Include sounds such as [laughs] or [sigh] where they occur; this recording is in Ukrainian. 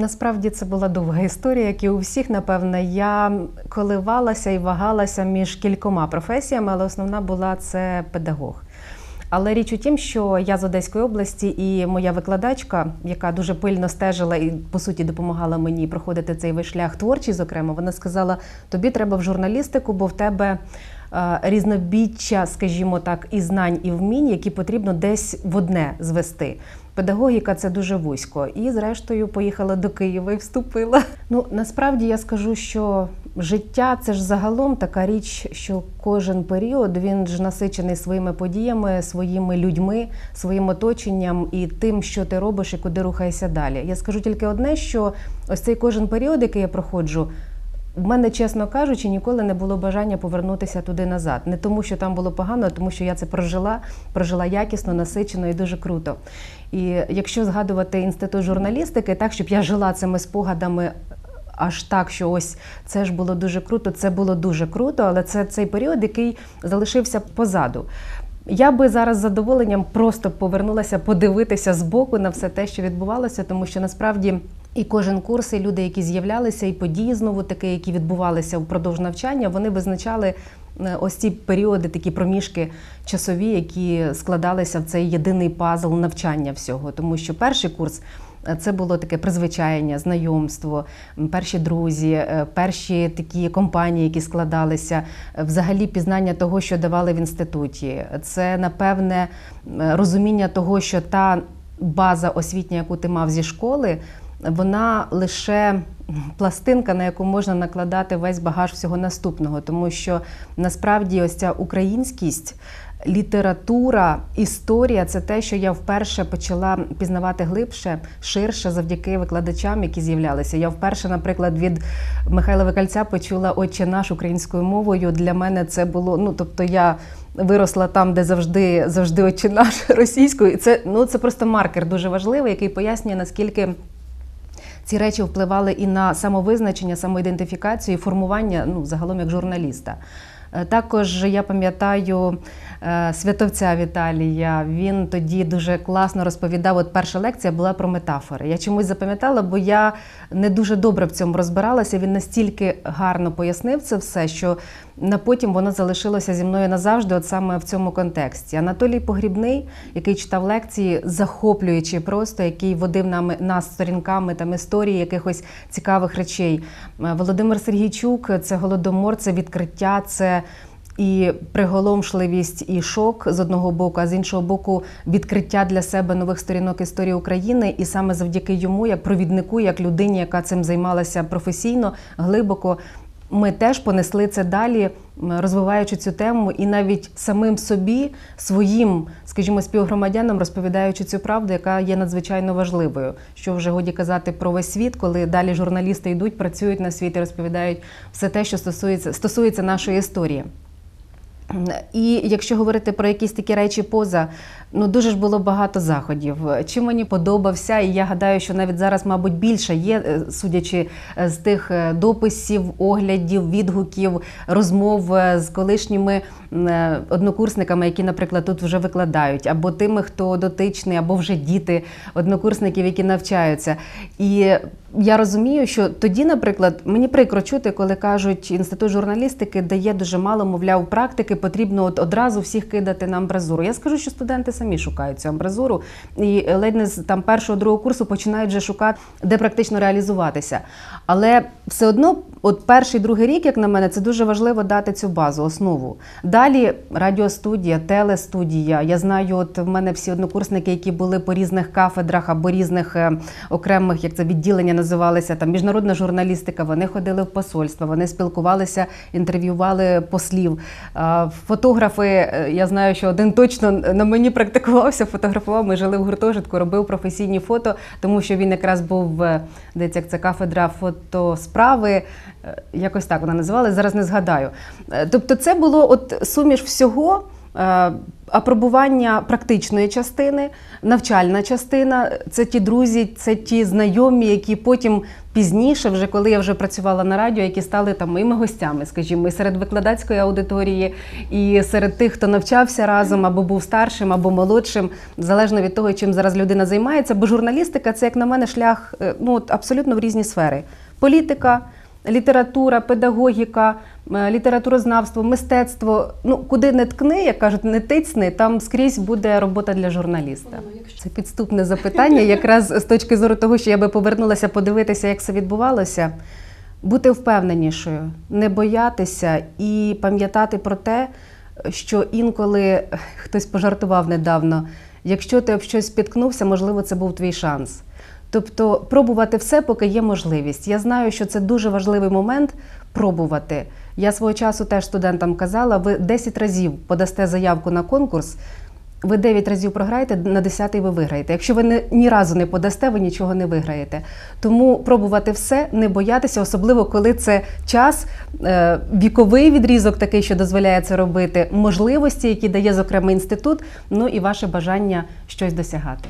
Насправді це була довга історія, як і у всіх, напевне. Я коливалася і вагалася між кількома професіями, але основна була це педагог. Але річ у тім, що я з Одеської області, і моя викладачка, яка дуже пильно стежила і по суті допомагала мені проходити цей весь шлях творчий, зокрема, вона сказала: тобі треба в журналістику, бо в тебе е, різнобіччя, скажімо так, і знань, і вмінь, які потрібно десь в одне звести. Педагогіка це дуже вузько. І зрештою поїхала до Києва і вступила. Ну насправді я скажу, що життя це ж загалом така річ, що кожен період він ж насичений своїми подіями, своїми людьми, своїм оточенням і тим, що ти робиш і куди рухаєшся далі. Я скажу тільки одне, що ось цей кожен період, який я проходжу. В мене, чесно кажучи, ніколи не було бажання повернутися туди назад. Не тому, що там було погано, а тому що я це прожила, прожила якісно, насичено і дуже круто. І якщо згадувати інститут журналістики, так щоб я жила цими спогадами. Аж так, що ось це ж було дуже круто, це було дуже круто, але це цей період, який залишився позаду. Я би зараз з задоволенням просто повернулася подивитися збоку на все те, що відбувалося, тому що насправді і кожен курс, і люди, які з'являлися, і події знову таки, які відбувалися впродовж навчання, вони визначали е, ось ці періоди, такі проміжки часові, які складалися в цей єдиний пазл навчання всього. Тому що перший курс. е, Це було таке призвичаєння, знайомство, перші друзі, е, перші такі компанії, які складалися, взагалі пізнання того, що давали в інституті. Це напевне розуміння того, що та база освітня, яку ти мав зі школи, вона лише пластинка, на яку можна накладати весь багаж всього наступного, тому що насправді ось ця українськість. Література, історія це те, що я вперше почала пізнавати глибше, ширше завдяки викладачам, які з'являлися. Я вперше, наприклад, від Михайла Викальця почула Отче наш українською мовою. Для мене це було. Ну тобто, я виросла там, де завжди завжди Отче наш [laughs] російською. І це ну це просто маркер дуже важливий, який пояснює наскільки. Ці речі впливали і на самовизначення, самоідентифікацію, і формування ну, загалом як журналіста. Е, Також я пам'ятаю е, святовця Віталія. Він тоді дуже класно розповідав. От перша лекція була про метафори. Я чомусь запам'ятала, бо я не дуже добре в цьому розбиралася. Він настільки гарно пояснив це все, що на потім воно залишилося зі мною назавжди, от саме в цьому контексті. Анатолій Погрібний, який читав лекції, захоплюючи просто, який водив нами нас сторінками там історії якихось цікавих речей. Е, Володимир Сергійчук це голодомор, це відкриття, це. І приголомшливість, і шок з одного боку, а з іншого боку, відкриття для себе нових сторінок історії України, і саме завдяки йому, як провіднику, як людині, яка цим займалася професійно, глибоко, ми теж понесли це далі, розвиваючи цю тему, і навіть самим собі, своїм, скажімо, співгромадянам розповідаючи цю правду, яка є надзвичайно важливою. Що вже годі казати про весь світ, коли далі журналісти йдуть, працюють на світ і розповідають все те, що стосується, стосується нашої історії. І якщо говорити про якісь такі речі поза, ну дуже ж було багато заходів. Чим мені подобався, і я гадаю, що навіть зараз, мабуть, більше є, е, судячи е, з тих е, дописів, оглядів, відгуків, розмов з колишніми однокурсниками, які, наприклад, тут вже викладають, або тими, хто дотичний, або вже діти однокурсників, які навчаються. І я розумію, що тоді, наприклад, мені прикро чути, коли кажуть, інститут журналістики дає дуже мало, мовляв, практики, потрібно от одразу всіх кидати на амбразуру. Я скажу, що студенти самі шукають цю амбразуру, і ледь не з там першого другого курсу починають вже шукати, де практично реалізуватися. Але все одно, от перший другий рік, як на мене, це дуже важливо дати цю базу, основу. Далі радіостудія, телестудія. Я знаю, от в мене всі однокурсники, які були по різних кафедрах або різних е, окремих, як це відділення називалися, там міжнародна журналістика. Вони ходили в посольства, вони спілкувалися, інтерв'ювали послів. Фотографи, е, я знаю, що один точно на мені практикувався, фотографував. Ми жили в гуртожитку, робив професійні фото, тому що він якраз був е, десь як це кафедра фотосправи. Е, Якось так вона називалась, зараз не згадаю. Е, Тобто, це було от суміш всього. Е, Апробування практичної частини, навчальна частина це ті друзі, це ті знайомі, які потім пізніше, вже коли я вже працювала на радіо, які стали там моїми гостями, скажімо, і серед викладацької аудиторії, і серед тих, хто навчався разом або був старшим, або молодшим, залежно від того, чим зараз людина займається. Бо журналістика це, як на мене, шлях ну, абсолютно в різні сфери: політика. Література, педагогіка, е, літературознавство, мистецтво. Ну куди не ткни, як кажуть, не тицни, там скрізь буде робота для журналіста. Це підступне запитання, якраз з точки зору того, що я би повернулася подивитися, як це відбувалося. Бути впевненішою, не боятися і пам'ятати про те, що інколи хтось пожартував недавно, якщо ти об щось спіткнувся, можливо, це був твій шанс. Тобто пробувати все, поки є можливість. Я знаю, що це дуже важливий момент пробувати. Я свого часу теж студентам казала: ви 10 разів подасте заявку на конкурс, ви 9 разів програєте, на 10 ви виграєте. Якщо ви не, ні разу не подасте, ви нічого не виграєте. Тому пробувати все, не боятися, особливо коли це час, е, віковий відрізок такий, що дозволяє це робити, можливості, які дає зокрема інститут, ну і ваше бажання щось досягати.